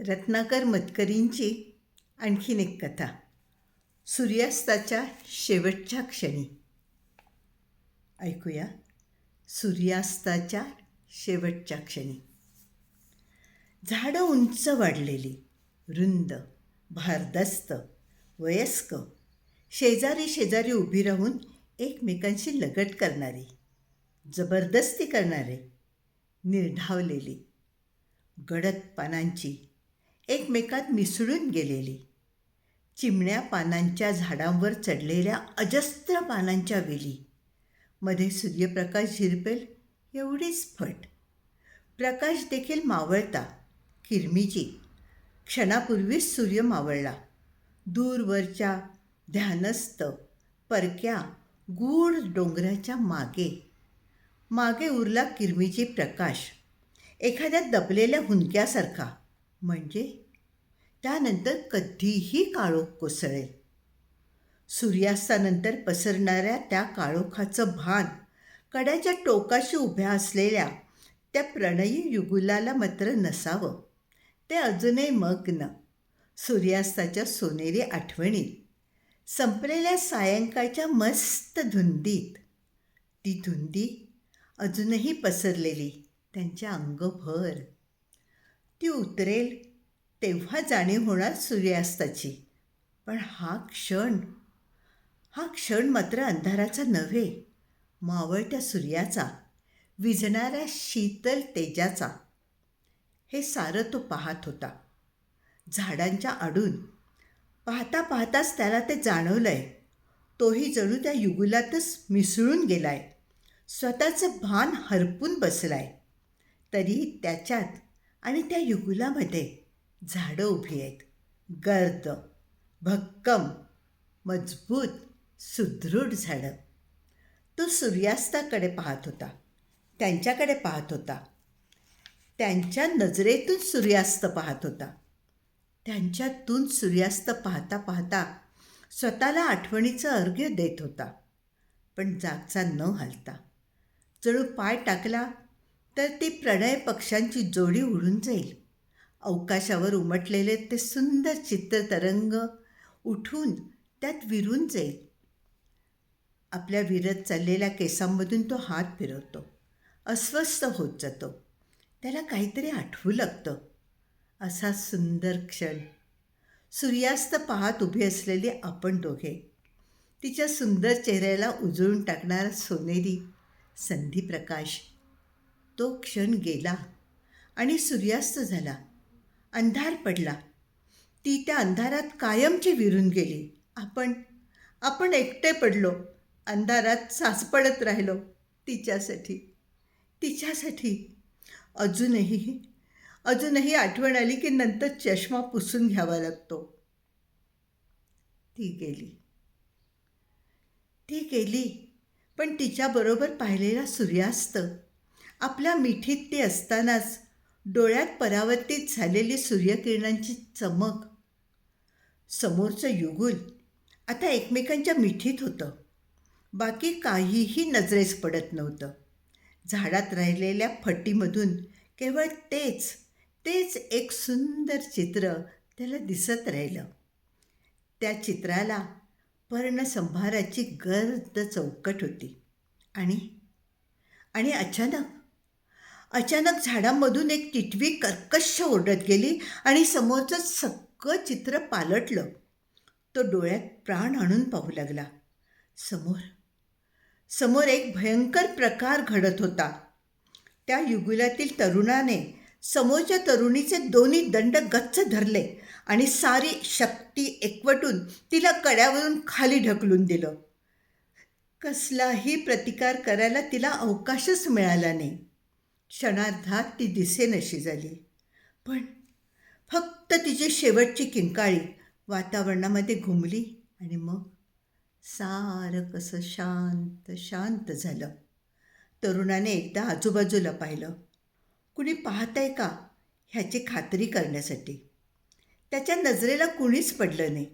रत्नाकर मतकरींची आणखीन एक कथा. सूर्यास्ताच्या शेवटच्या क्षणी. ऐकूया. सूर्यास्ताच्या शेवटच्या क्षणी. झाडं उंच वाढलेली. रुंद भारदस्त वयस्क. शेजारी शेजारी उभी राहून एकमेकांशी लगट करणारी. जबरदस्ती करणारे. निर्ढावलेली. गडद पानांची. एकमेकात मिसळून गेलेली. चिमण्या पानांच्या झाडांवर चढलेल्या अजस्त्र पानांच्या वेली. मध्ये सूर्यप्रकाश झिरपेल एवढीच फट. प्रकाश देखील मावळता. किरमिजी. क्षणापूर्वीच सूर्य मावळला. दूरवरच्या ध्यानस्थ परक्या गूढ डोंगराच्या मागे. मागे उरला किरमिजी प्रकाश. एखाद्या दबलेल्या हुंदक्यासारखा. म्हणजे? त्यानंतर कधीही काळोख कोसळेल. सूर्यास्तानंतर पसरणाऱ्या त्या काळोखाचं भान कड्याच्या टोकाशी उभ्या असलेल्या त्या प्रणयी युगुलाला मात्र नसावं. ते अजूनही मग्न. सूर्यास्ताच्या सोनेरी आठवणीत संपलेल्या सायंकाळच्या मस्त धुंदीत ती धुंदी अजूनही पसरलेली त्यांच्या अंगभर. ती उतरेल तेव्हा जाणीव होणार सूर्यास्ताची पण हा क्षण हा क्षण मात्र अंधाराचा नव्हे मावळत्या सूर्याचा विझणाऱ्या शीतल तेजाचा. हे सारं तो पाहत होता. झाडांच्या आडून. पाहता पाहताच त्याला ते जाणवलं आहे तोही जणू त्या युगुलातच मिसळून गेलाय. स्वतःचं भान हरपून बसलाय. तरी त्याच्यात आणि त्या युगुलामध्ये झाडं उभी आहेत. गर्द भक्कम मजबूत सुदृढ झाडं. तो सूर्यास्ताकडे पाहत होता. त्यांच्याकडे पाहत होता. त्यांच्या नजरेतून सूर्यास्त पाहत होता. त्यांच्यातून सूर्यास्त पाहता पाहता स्वतःला आठवणीचं अर्घ्य देत होता. पण जागचा न हलता जणू पाय टाकला तर ती प्रणय पक्ष्यांची जोडी उडून जाईल. अवकाशावर उमटलेले ते सुंदर चित्र तरंग उठून त्यात विरून जाईल. आपल्या विरत चाललेल्या केसांमधून तो हात फिरवतो. अस्वस्थ होत जातो. त्याला काहीतरी आठवू लागतं. असा सुंदर क्षण. सूर्यास्त पाहत उभी असलेली आपण दोघे. तिच्या सुंदर चेहऱ्याला उजळून टाकणारा सोनेरी संधीप्रकाश. तो क्षण गेला आणि सूर्यास्त झाला. अंधार पडला. ती त्या अंधारात कायमची विरून गेली. आपण आपण एकटे पडलो. अंधारात साचपडत राहिलो तिच्यासाठी. तिच्यासाठी. अजूनही अजूनही आठवण आली की नंतर चष्मा पुसून घ्यावा लागतो. ती गेली. ती गेली पण तिच्याबरोबर पाहिलेला सूर्यास्त. आपल्या मिठीत ती असतानाच डोळ्यात परावर्तित झालेली सूर्यकिरणांची चमक. समोरचं युगुल आता एकमेकांच्या मिठीत होतं. बाकी काहीही नजरेस पडत नव्हतं. झाडात राहिलेल्या फटीमधून केवळ तेच तेच एक सुंदर चित्र त्याला दिसत राहिलं. त्या चित्राला पर्णसंभाराची गर्द चौकट होती. आणि आणि अचानक अचानक झाडांमधून एक टिटवी कर्कश ओरडत गेली आणि समोरचं सगळं चित्र पालटलं. तो डोळ्यात प्राण आणून पाहू लागला. समोर समोर एक भयंकर प्रकार घडत होता. त्या युगुलातील तरुणाने समोरच्या तरुणीचे दोन्ही दंड गच्च धरले आणि सारी शक्ती एकवटून तिला कड्यावरून खाली ढकलून दिलं. कसलाही प्रतिकार करायला तिला अवकाशच मिळाला नाही. क्षणार्धात ती दिसेनशी झाली. पण फक्त तिची शेवटची किंकाळी वातावरणामध्ये घुमली आणि मग सारं कसं शांत शांत झालं. तरुणाने एकदा आजूबाजूला पाहिलं. कुणी पाहत आहे का ह्याची खात्री करण्यासाठी? त्याच्या नजरेला कुणीच पडलं नाही.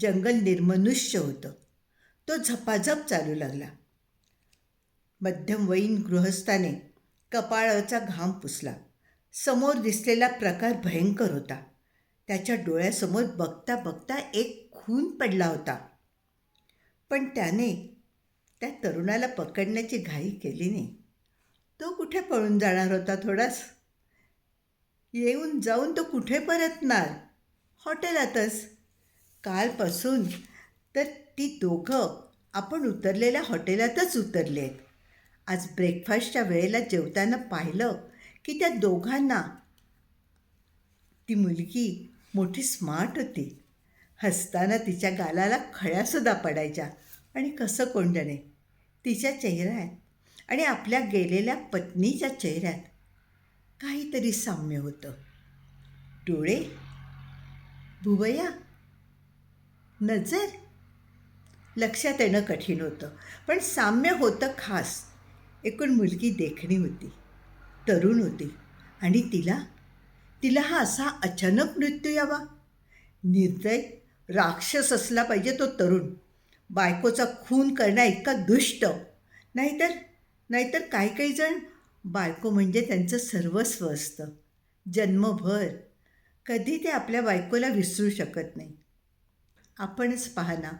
जंगल निर्मनुष्य होतं. तो झपाझप चालू लागला. मध्यमवयीन गृहस्थाने कपाळाचा घाम पुसला. समोर दिसलेला प्रकार भयंकर होता. त्याच्या डोळ्यासमोर बघता बघता एक खून पडला होता. पण त्याने त्या तरुणाला पकडण्याची घाई केली नाही. तो कुठे पळून जाणार होता थोडाच येऊन जाऊन तो कुठे परतणार? हॉटेलातच. कालपासून तर ती दोघं आपण उतरलेल्या हॉटेलातच उतरले आहेत आज ब्रेकफास्टच्या वेळेला जेवताना पाहिलं की त्या दोघांना ती मुलगी मोठी स्मार्ट होती. हसताना तिच्या गालाला खळ्यासुद्धा पडायच्या आणि कसं कोंडणे तिच्या चेहऱ्यात आणि आपल्या गेलेल्या पत्नीच्या चेहऱ्यात काहीतरी साम्य होतं. डोळे? भुवया? नजर? लक्षात येणं कठीण होतं. पण साम्य होतं खास. एकूण मुलगी देखणी होती तरुण होती आणि तिला तिला हा असा अचानक मृत्यू यावा. निर्दय राक्षस असला पाहिजे तो तरुण. बायकोचा खून करण्या इतका दुष्ट. नाहीतर नाहीतर काही काही जण बायको म्हणजे त्यांचं सर्वस्व असतं. जन्मभर कधी ते आपल्या बायकोला विसरू शकत नाही. आपणच पाहना ना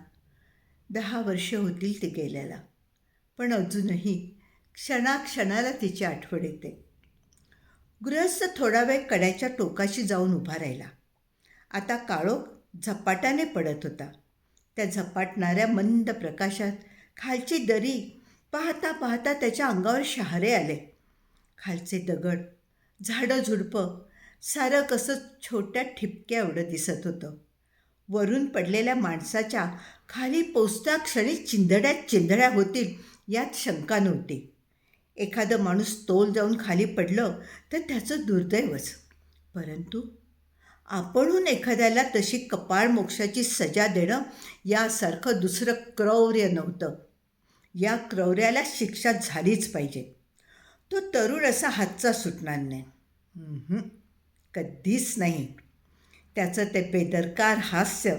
दहा वर्ष होतील ते गेल्याला. पण अजूनही क्षणाक्षणाला तिची आठवण येते. गृहस्थ थोडा वेळ कड्याच्या टोकाशी जाऊन उभा राहिला. आता काळोख झपाट्याने पडत होता. त्या झपाटणाऱ्या मंद प्रकाशात खालची दरी पाहता पाहता त्याच्या अंगावर शहारे आले. खालचे दगड झाडं झुडपं सारं कसं छोट्या ठिपक्या एवढं दिसत होतं. वरून पडलेल्या माणसाच्या खाली पोचता क्षणी चिंधड्यात चिंधड्या होतील यात शंका नव्हती. एखादं माणूस तोल जाऊन खाली पडलं तर त्याचं दुर्दैवच. परंतु आपणहून एखाद्याला तशी कपाळ मोक्षाची सजा देणं यासारखं दुसरं क्रौर्य नव्हतं. या क्रौर्याला शिक्षा झालीच पाहिजे. तो तरुण असा हातचा सुटणार नाही. कधीच नाही. त्याचं ते बेदरकार हास्य.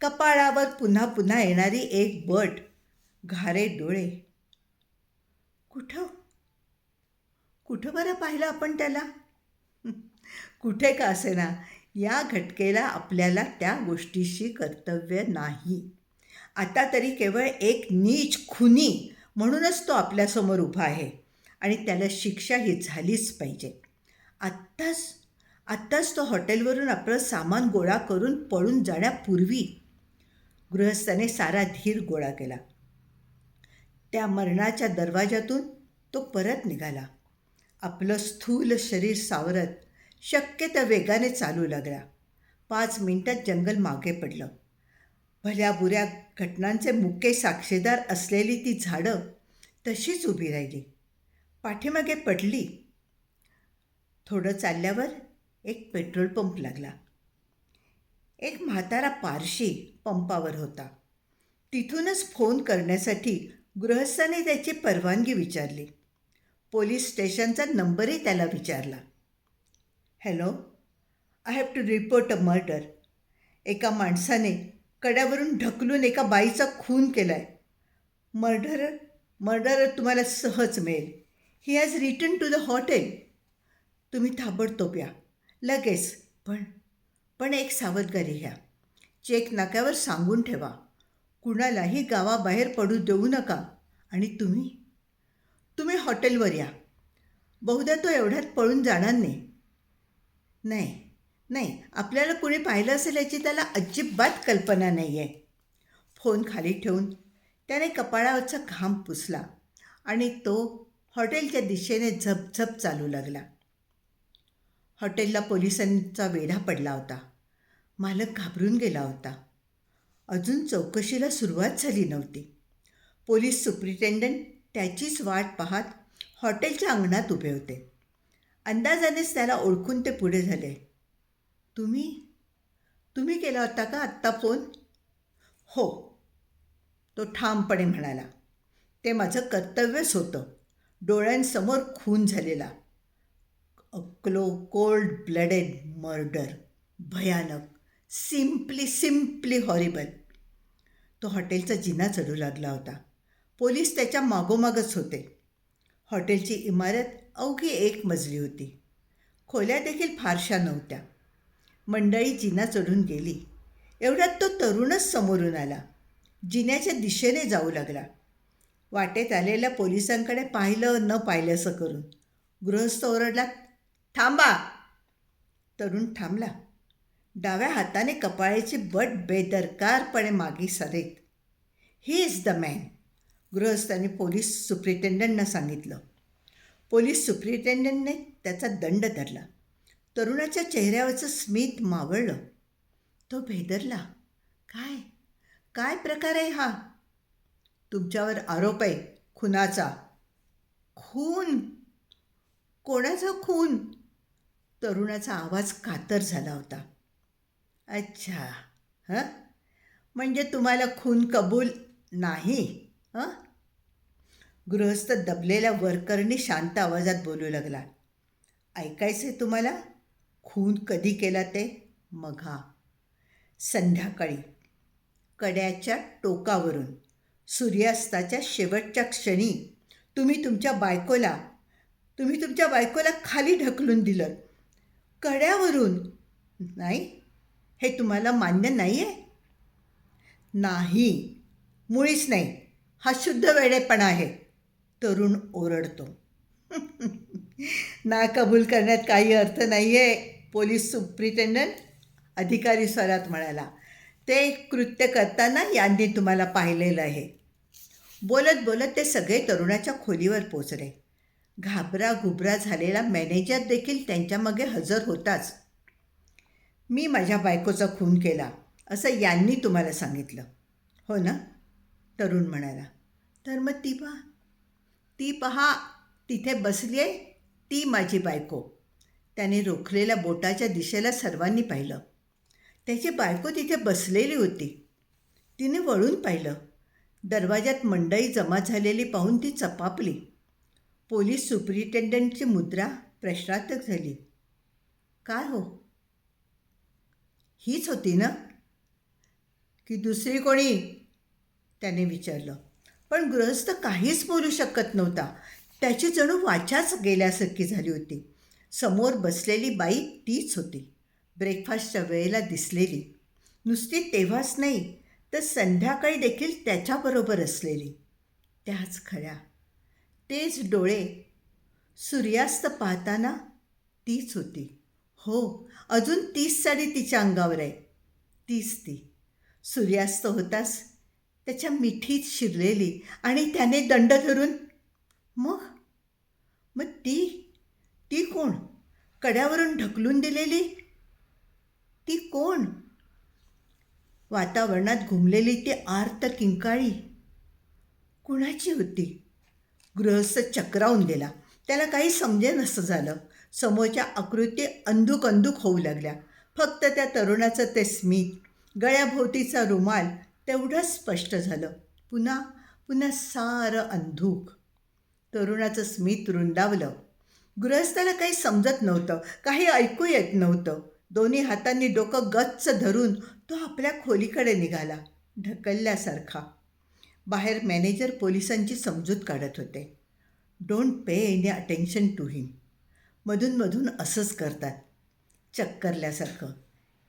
कपाळावर पुन्हा पुन्हा येणारी एक बट. घारे डोळे. कुठं? कुठं बरं पाहिलं आपण त्याला? कुठे का असेना? या घटकेला आपल्याला त्या गोष्टीशी कर्तव्य नाही. आता तरी केवळ एक नीच खुनी म्हणूनच तो आपल्यासमोर उभा आहे आणि त्याला शिक्षा ही झालीच पाहिजे. आत्ताच आत्ताच तो हॉटेलवरून आपलं सामान गोळा करून पळून जाण्यापूर्वी गृहस्थाने सारा धीर गोळा केला. त्या मरणाच्या दरवाजातून तो परत निघाला. आपलं स्थूल शरीर सावरत शक्य त्या वेगाने चालू लागला. पाच मिनटात जंगल मागे पडलं. भल्या बुऱ्या घटनांचे मुके साक्षीदार असलेली ती झाडं तशीच उभी राहिली. पाठीमागे पडली. थोडं चालल्यावर एक पेट्रोल पंप लागला. एक म्हातारा पारशी पंपावर होता. तिथूनच फोन करण्यासाठी गृहस्थाने त्याची परवानगी विचारली. पोलीस स्टेशनचा नंबरही त्याला विचारला. Hello I have to report a murder एका माणसाने कड्यावरून ढकलून एका बाईचा खून केला आहे मर्डर मर्डरर तुम्हाला सहज मिळेल. He has return to the hotel तुम्ही ताबडतोब या. लगेच पण पण एक सावधगारी घ्या. चेक नाक्यावर सांगून ठेवा. कुणालाही गावाबाहेर पडू देऊ नका. आणि तुम्ही तुम्ही हॉटेलवर या. बहुधा तो एवढ्यात पळून जाणार नाही. नाही नाही आपल्याला कुणी पाहिलं असेल याची त्याला अजिबात कल्पना नाही आहे फोन खाली ठेवून त्याने कपाळावरचा घाम पुसला आणि तो हॉटेलच्या दिशेने झपझप चालू लागला. हॉटेलला पोलिसांचा वेढा पडला होता. मालक घाबरून गेला होता. अजून चौकशीला सुरुवात झाली नव्हती. पोलीस सुप्रिटेंडंट त्याचीच वाट पाहत हॉटेलच्या अंगणात उभे होते. अंदाजानेच त्याला ओळखून ते पुढे झाले. तुम्ही? तुम्ही केला होता का आत्ता फोन? हो. तो ठामपणे म्हणाला. ते माझं कर्तव्यच होतं. डोळ्यांसमोर खून झालेला. क्लो कोल्ड ब्लडेड मर्डर. भयानक. Simply simply horrible. तो हॉटेलचा जिना चढू लागला होता. पोलीस त्याच्या मागोमागच होते. हॉटेलची इमारत अवघी एक मजली होती. खोल्या देखील फारशा नव्हत्या. मंडळी जिना चढून गेली. एवढ्यात तो तरुणच समोरून आला. जिन्याच्या दिशेने जाऊ लागला. वाटेत आलेल्या पोलिसांकडे पाहिलं न पाहिलंसं करून. गृहस्थ ओरडला थांबा. तरुण थांबला. डाव्या हाताने कपाळाची बट बेदरकारपणे मागे सरेत. ही इज द मॅन गृहस्थाने पोलीस सुप्रिटेंडंटना सांगितलं. पोलीस सुप्रिटेंडंटने त्याचा दंड धरला. तरुणाच्या चेहऱ्यावरचं स्मित मावळलं. तो भेदरला. काय? काय प्रकार आहे हा? तुमच्यावर आरोप आहे. खुनाचा. खून? कोणाचा खून? तरुणाचा आवाज कातर झाला होता. अच्छा हां? म्हणजे तुम्हाला खून कबूल नाही? हां? गृहस्थ दबलेल्या वर्करनी शांत आवाजात बोलू लागला. ऐकायचे तुम्हाला? खून कधी केला ते? मघा. संध्याकाळी. कड्याच्या टोकावरून. सूर्यास्ताच्या शेवटच्या क्षणी. तुम्ही तुमच्या बायकोला तुम्ही तुमच्या बायकोला खाली ढकलून दिलं. कड्यावरून. नाही हे तुम्हाला मान्य नाही आहे नाही. मुळीच नाही. हा शुद्ध वेडेपणा आहे. तरुण ओरडतो. ना कबूल करण्यात काही अर्थ नाही आहे पोलीस सुप्रिटेंडंट अधिकारी स्वरात म्हणाला. ते कृत्य करताना यांनी तुम्हाला पाहिलेलं आहे. बोलत बोलत ते सगळे तरुणाच्या खोलीवर पोचले. घाबरा घुबरा झालेला मॅनेजर देखील त्यांच्यामागे हजर होताच. मी माझ्या बायकोचा खून केला असं यांनी तुम्हाला सांगितलं. हो ना? तरुण म्हणाला. तर मग ती पहा. ती पहा तिथे बसली आहे ती माझी बायको. त्याने रोखलेल्या बोटाच्या दिशेला सर्वांनी पाहिलं. त्याची बायको तिथे बसलेली होती. तिने वळून पाहिलं. दरवाजात मंडई जमा झालेली पाहून ती चपापली. पोलीस सुप्रिटेंडंटची मुद्रा प्रश्नार्थक झाली. काय हो? हीच होती ना. की दुसरी कोणी? त्याने विचारलं. पण गृहस्थ काहीच बोलू शकत नव्हता. त्याची जणू वाचाच गेल्यासारखी झाली होती. समोर बसलेली बाई तीच होती. ब्रेकफास्टच्या वेळेला दिसलेली. नुसती तेव्हाच नाही तर संध्याकाळी देखील त्याच्याबरोबर असलेली. त्याच खऱ्या. तेच डोळे सूर्यास्त पाहताना तीच होती. हो अजून तीच साडी तिच्या अंगावर आहे. तीच ती. सूर्यास्त होताच त्याच्या मिठीत शिरलेली आणि त्याने दंड धरून मग? मग ती ती कोण? कड्यावरून ढकलून दिलेली? ती कोण? वातावरणात घुमलेली ती आर्त किंकाळी. कुणाची होती? गृहस्थ चक्रावून गेला. त्याला काही समजे नसं झालं. समोरच्या आकृती अंधुक अंधुक होऊ लागल्या. फक्त त्या तरुणाचं ते स्मित गळ्याभोवतीचा रुमाल तेवढंच स्पष्ट झालं. पुन्हा पुन्हा सारं अंधूक. तरुणाचं स्मित रुंदावलं. गृहस्थाला काही समजत नव्हतं काही ऐकू येत नव्हतं. दोन्ही हातांनी डोकं गच्च धरून तो आपल्या खोलीकडे निघाला ढकलल्यासारखा. बाहेर मॅनेजर पोलिसांची समजूत काढत होते. Don't pay any attention to him मधूनमधून असंच करतात. चक्करल्यासारखं.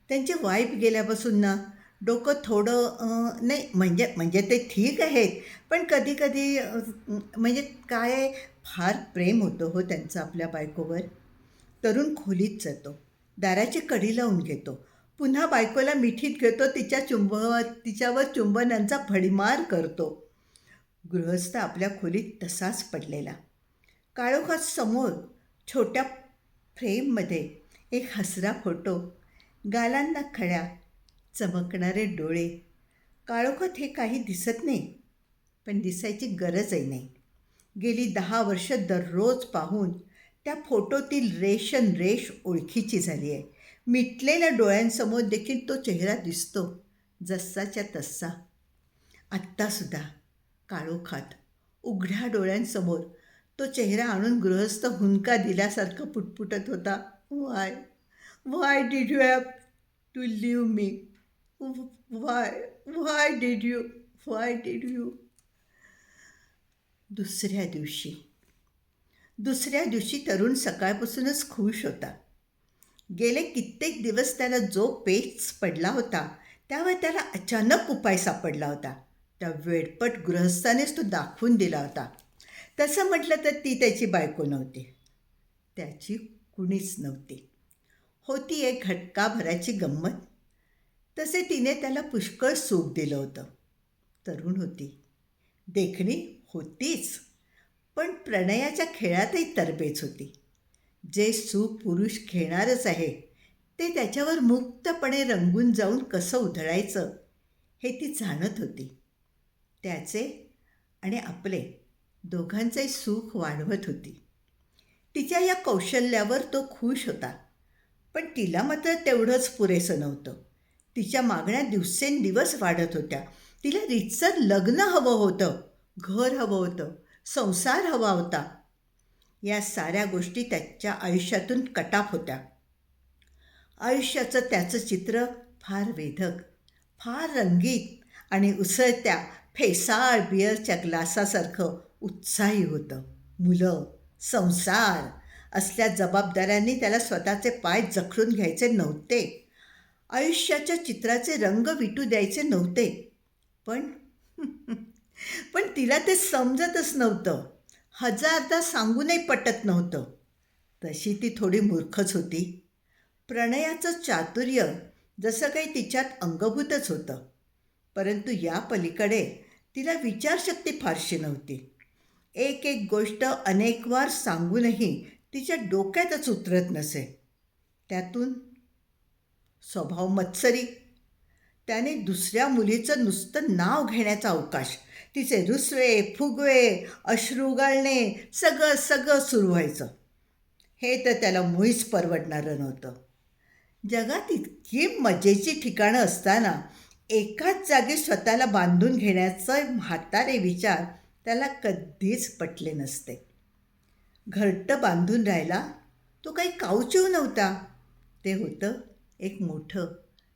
त्यांचे वाईफ गेल्यापासून ना डोकं थोडं नाही म्हणजे म्हणजे ते ठीक आहेत. पण कधी कधी म्हणजे काय फार प्रेम होतं हो त्यांचं आपल्या बायकोवर. तरुण खोलीत जातो. दाराची कडी लावून घेतो. पुन्हा बायकोला मिठीत घेतो तिच्या चुंब तिच्यावर चुंबनांचा फडीमार करतो. गृहस्थ आपल्या खोलीत तसाच पडलेला. काळोखात समोर छोट्या फ्रेममध्ये एक हसरा फोटो. गालांना खड्या चमकणारे डोळे. काळोखात हे काही दिसत नाही पण दिसायची गरजही नाही. गेली दहा वर्ष दररोज पाहून त्या फोटोतील रेशन रेश ओळखीची झाली आहे. मिटलेल्या डोळ्यांसमोर देखील तो चेहरा दिसतो जसाच्या तसा आत्तासुद्धा काळोखात उघड्या डोळ्यांसमोर तो चेहरा आणून गृहस्थ हुंका दिल्यासारखं पुटपुटत होता. Why why did you have to leave me why why did you why did you दुसऱ्या दिवशी. दुसऱ्या दिवशी तरुण सकाळपासूनच खुश होता. गेले कित्येक दिवस त्याला जो पेच पडला होता त्यावर त्याला अचानक उपाय सापडला होता. त्या वेडपट गृहस्थानेच तो दाखवून दिला होता. तसं म्हटलं तर ती त्याची बायको नव्हती. त्याची कुणीच नव्हती. होती एक घटकाभराची गंमत. तसे तिने त्याला पुष्कळ सुख दिलं होतं. तरुण होती. देखणी होतीच पण प्रणयाच्या खेळातही तरबेज होती. जे सुख पुरुष खेळणारच आहे ते त्याच्यावर मुक्तपणे रंगून जाऊन कसं उधळायचं हे ती जाणत होती. त्याचे आणि आपले दोघांचे सुख वाढवत होती. तिच्या या कौशल्यावर तो खुश होता पण तिला मात्र तेवढंच पुरेसं नव्हतं. तिच्या मागण्या दिवसेंदिवस वाढत होत्या. तिला रितसर लग्न हवं होतं घर हवं होतं संसार हवा होता. या साऱ्या गोष्टी त्याच्या आयुष्यातून कटाप होत्या. आयुष्याचं त्याचं चित्र फार वेधक फार रंगीत आणि उसळत्या फेसाळ बिअरच्या ग्लासासारखं उत्साही होतं. मुलं संसार असल्या जबाबदाऱ्यांनी त्याला स्वतःचे पाय जखडून घ्यायचे नव्हते. आयुष्याच्या चित्राचे रंग विटू द्यायचे नव्हते. पण पण तिला ते समजतच नव्हतं. हजारदा सांगूनही पटत नव्हतं. तशी ती थोडी मूर्खच होती. प्रणयाचं चातुर्य जसं काही तिच्यात अंगभूतच होतं. परंतु या पलीकडे तिला विचारशक्ती फारशी नव्हती. एक एक गोष्ट अनेकवार सांगूनही तिच्या डोक्यातच उतरत नसे. त्यातून स्वभाव मत्सरी. त्याने दुसऱ्या मुलीचं नुसतं नाव घेण्याचा अवकाश तिचे रुसवे फुगवे अश्रू गाळणे सगळं सगळं सुरू व्हायचं. हे तर त्याला मुळीच परवडणारं नव्हतं. जगात इतकी मजेची ठिकाणं असताना एकाच जागी स्वतःला बांधून घेण्याचं म्हातारे विचार त्याला कधीच पटले नसते. घरटं बांधून राहायला तो काही काऊचिव नव्हता. ते होतं एक मोठं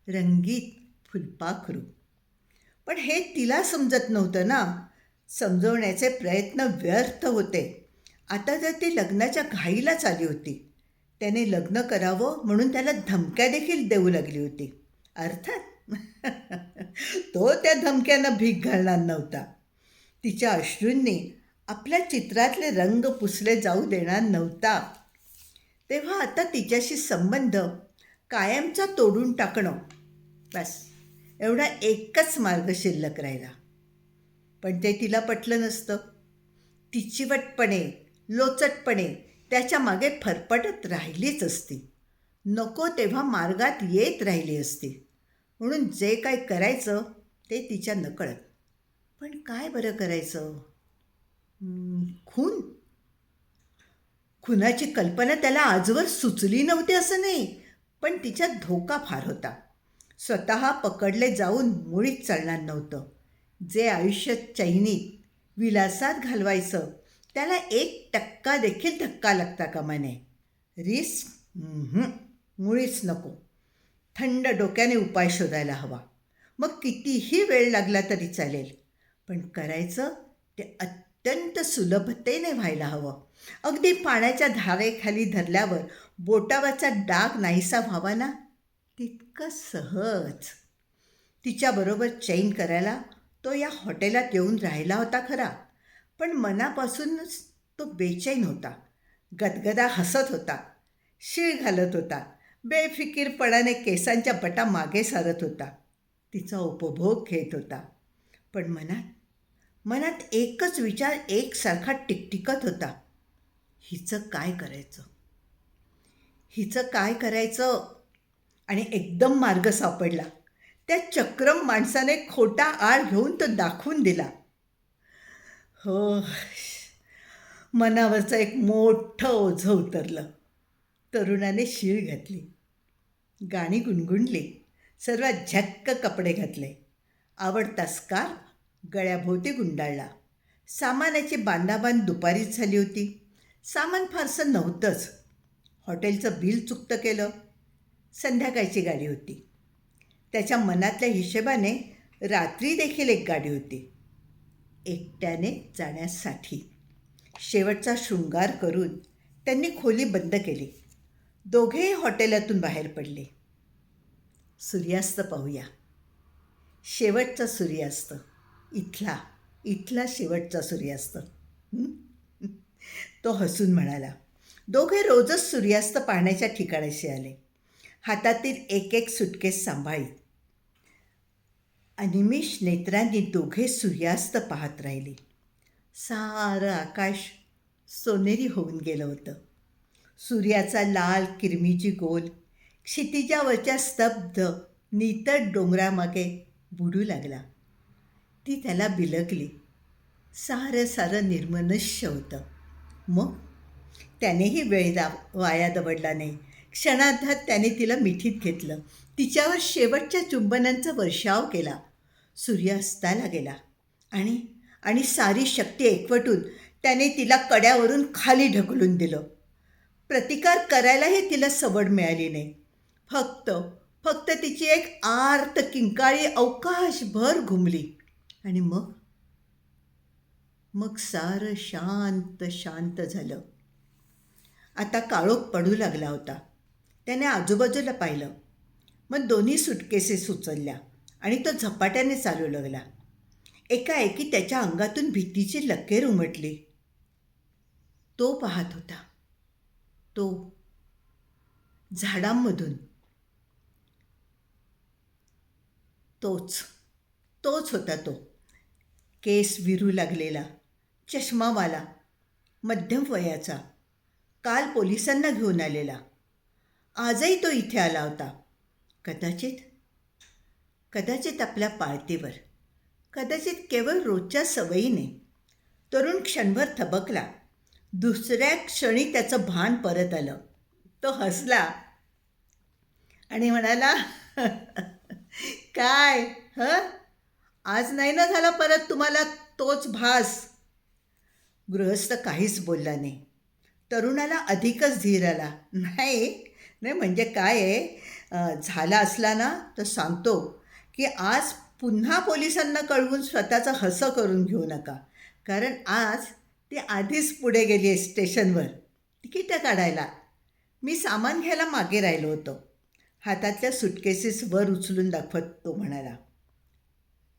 रंगीत फुलपाखरू. पण हे तिला समजत नव्हतं ना. समजवण्याचे प्रयत्न व्यर्थ होते. आता जर ती लग्नाच्या घाईलाच आली होती. त्याने लग्न करावं म्हणून त्याला धमक्या देखील देऊ लागली होती. अर्थात? तो त्या धमक्यांना भीक घालणार नव्हता. तिच्या अश्रूंनी आपल्या चित्रातले रंग पुसले जाऊ देणार नव्हता. तेव्हा आता तिच्याशी संबंध कायमचा तोडून टाकणं. बस. एवढा एकच मार्ग शिल्लक राहिला. पण ते तिला पटलं नसतं. ती चिवटपणे लोचटपणे त्याच्यामागे फरफटत राहिलीच असती. नको तेव्हा मार्गात येत राहिली असती. म्हणून जे काय करायचं ते तिच्या नकळत. पण काय बरं करायचं? खून? खुनाची कल्पना त्याला आजवर सुचली नव्हती असं नाही. पण तिच्यात धोका फार होता. स्वतः पकडले जाऊन मुळीच चालणार नव्हतं. जे आयुष्य चैनीत विलासात घालवायचं त्याला एक टक्का देखील धक्का लागता कामा नये. रिस्क? मुळीच नको. थंड डोक्याने उपाय शोधायला हवा. मग कितीही वेळ लागला तरी चालेल. पण करायचं ते अत्यंत सुलभतेने व्हायला हवं. अगदी पाण्याच्या धारेखाली धरल्यावर बोटावरचा डाग नाहीसा व्हावा ना तितकं सहज. तिच्याबरोबर चैन करायला तो या हॉटेलात येऊन राहिला होता खरा. पण मनापासूनच तो बेचैन होता. गदगदा हसत होता. शीळ घालत होता. बेफिकीरपणाने केसांच्या बटा मागे सारत होता. तिचा उपभोग घेत होता. पण मनात मनात एकच विचार एकसारखा टिकटिकत होता. हिचं काय करायचं? हिचं काय करायचं? आणि एकदम मार्ग सापडला. त्या चक्रम माणसाने खोटा आळ घेऊन तो दाखवून दिला. हो मनावरचं एक मोठं ओझं उतरलं. तरुणाने शीळ घातली. गाणी गुणगुणली. सर्वात झक्क कपडे घातले. आवडता स्कार गळ्याभोवती गुंडाळला. सामानाची बांधाबांध दुपारीच झाली होती. सामान फारसं नव्हतंच. हॉटेलचं बिल चुकतं केलं. संध्याकाळची गाडी होती. त्याच्या मनातल्या हिशेबाने रात्री देखील एक गाडी होती. एकट्याने जाण्यासाठी. शेवटचा शृंगार करून त्यांनी खोली बंद केली. दोघेही हॉटेलातून बाहेर पडले. सूर्यास्त पाहूया. शेवटचा सूर्यास्त. इथला इथला शेवटचा सूर्यास्त. तो हसून म्हणाला. दोघे रोजच सूर्यास्त पाहण्याच्या ठिकाणाशी आले. हातातील एक एक सुटकेस सांभाळीत अनिमिष नेत्रांनी दोघे सूर्यास्त पाहत राहिले. सारं आकाश सोनेरी होऊन गेलं होतं. सूर्याचा लाल किरमीची गोल क्षितिजावरच्या स्तब्ध नितट डोंगरामागे बुडू लागला. ती त्याला बिलगली. सारं सारं निर्मनुष्य होतं. मग? त्यानेही वेळ दा वाया दवडला नाही. क्षणार्धात त्याने तिला मिठीत घेतलं. तिच्यावर शेवटच्या चुंबनांचा वर्षाव केला. सूर्य अस्ताला गेला. आणि आणि सारी शक्ती एकवटून त्याने तिला कड्यावरून खाली ढकलून दिलं. प्रतिकार करायलाही तिला सवड मिळाली नाही. फक्त फक्त तिची एक आर्त किंकाळी अवकाशभर घुमली. आणि मग? मग सारं शांत शांत झालं. आता काळोख पडू लागला होता. त्याने आजूबाजूला पाहिलं. मग दोन्ही सुटकेसेस उचलल्या आणि तो झपाट्याने चालू लागला. एकाएकी त्याच्या अंगातून भीतीची लकेर उमटली. तो पाहत होता. तो झाडांमधून. तोच. तोच होता तो. केस विरू लागलेला. चष्मावाला. मध्यम वयाचा. काल पोलिसांना घेऊन आलेला. आजही तो इथे आला होता. कदाचित कदाचित आपल्या पाळतीवर कदाचित केवळ रोजच्या सवयीने तरुण क्षणभर थबकला. दुसऱ्या क्षणी त्याचं भान परत आलं. तो हसला आणि म्हणाला काय ह? आज नाही ना झाला परत तुम्हाला तोच भास? गृहस्थ काहीच बोलला नाही. तरुणाला अधिकच धीर आला. नाही नाही म्हणजे काय आहे? झाला असला ना तर सांगतो की आज पुन्हा पोलिसांना कळवून स्वतःचं हसं करून घेऊ नका. कारण आज ती आधीच पुढे गेली आहे स्टेशनवर. तिकीटं काढायला. मी सामान घ्यायला मागे राहिलो होतो. हातातल्या सुटकेसेस वर उचलून दाखवत तो म्हणाला.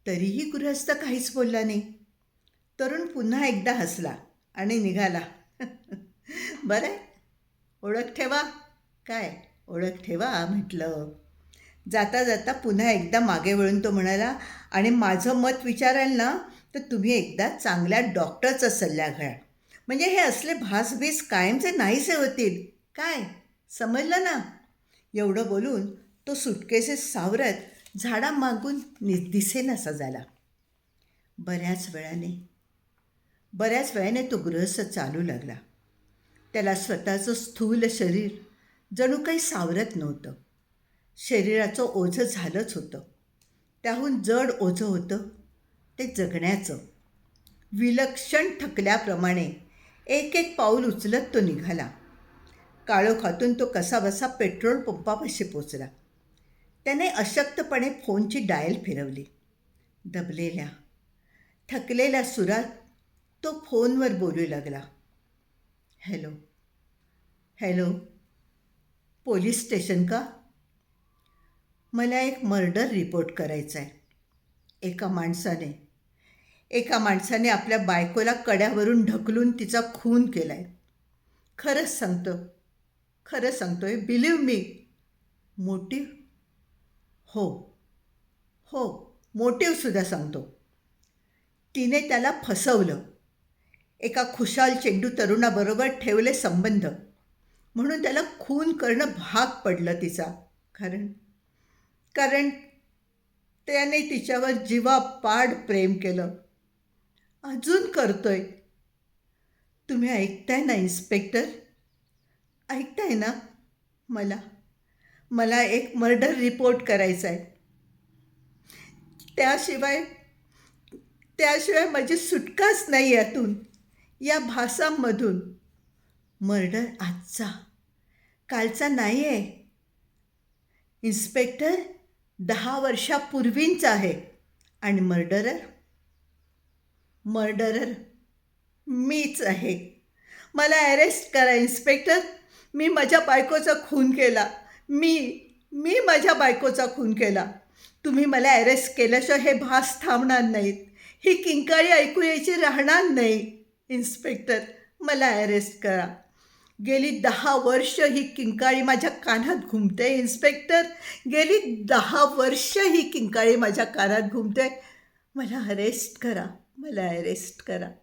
तरीही गृहस्थ काहीच बोलला नाही. तरुण पुन्हा एकदा हसला आणि निघाला. बरं. आहे ओळख ठेवा. काय? ओळख ठेवा म्हटलं. जाता जाता पुन्हा एकदा मागे वळून तो म्हणाला आणि माझं मत विचाराल ना तर तुम्ही एकदा चांगल्या डॉक्टरचा सल्ला घ्या. म्हणजे हे असले भासभीस कायमचे नाहीसे होतील. काय? समजलं ना? एवढं बोलून तो सुटकेसेस सावरत झाडामागून नि दिसेनासा झाला बऱ्याच वेळाने. बऱ्याच वेळाने तो गृहस्थ चालू लागला. त्याला स्वतःचं स्थूल शरीर जणू काही सावरत नव्हतं. शरीराचं ओझं झालंच होतं. त्याहून जड ओझं होतं ते जगण्याचं. विलक्षण थकल्याप्रमाणे एक एक पाऊल उचलत तो निघाला. काळोखातून तो कसाबसा पेट्रोल पंपापाशी पोचला. त्याने अशक्तपणे फोनची डायल फिरवली. दबलेल्या थकलेल्या सुरात तो फोनवर बोलू लागला. हॅलो. हॅलो. पोलीस स्टेशन का? मला एक मर्डर रिपोर्ट करायचा आहे एका माणसाने. एका माणसाने आपल्या बायकोला कड्यावरून ढकलून तिचा खून केला आहे खरंच सांगतो. खरं सांगतोय. बिलीव मी मोटिव हो. हो. मोटिवसुद्धा सांगतो. तिने त्याला फसवलं. एका खुशाल चेंडू तरुणाबरोबर ठेवले संबंध. म्हणून त्याला खून करणं भाग पडलं तिचा. कारण कारण त्याने तिच्यावर जीवापाड प्रेम केलं. अजून करतोय. तुम्ही ऐकताय ना इन्स्पेक्टर? ऐकताय ना मला? मला एक मर्डर रिपोर्ट करायचा आहे त्याशिवाय त्याशिवाय माझी सुटकाच नाही यातून. या भासांमधून मर्डर आजचा. कालचा नाही आहे इन्स्पेक्टर दहा वर्षापूर्वींचा आहे आणि मर्डरर? मर्डरर मीच आहे. मला अरेस्ट करा इन्स्पेक्टर. मी माझ्या बायकोचा खून केला. मी मी माझ्या बायकोचा खून केला. तुम्ही मला अरेस्ट केल्याशिवाय हे भास थांबणार नाहीत. ही किंकाळी ऐकू यायची राहणार नाही. इन्स्पेक्टर मला अरेस्ट करा. गेली दहा वर्ष ही किंकाळी माझ्या कानात घुमते इन्स्पेक्टर. गेली दहा वर्ष ही किंकाळी माझ्या कानात घुमते. मला अरेस्ट करा मला अरेस्ट करा.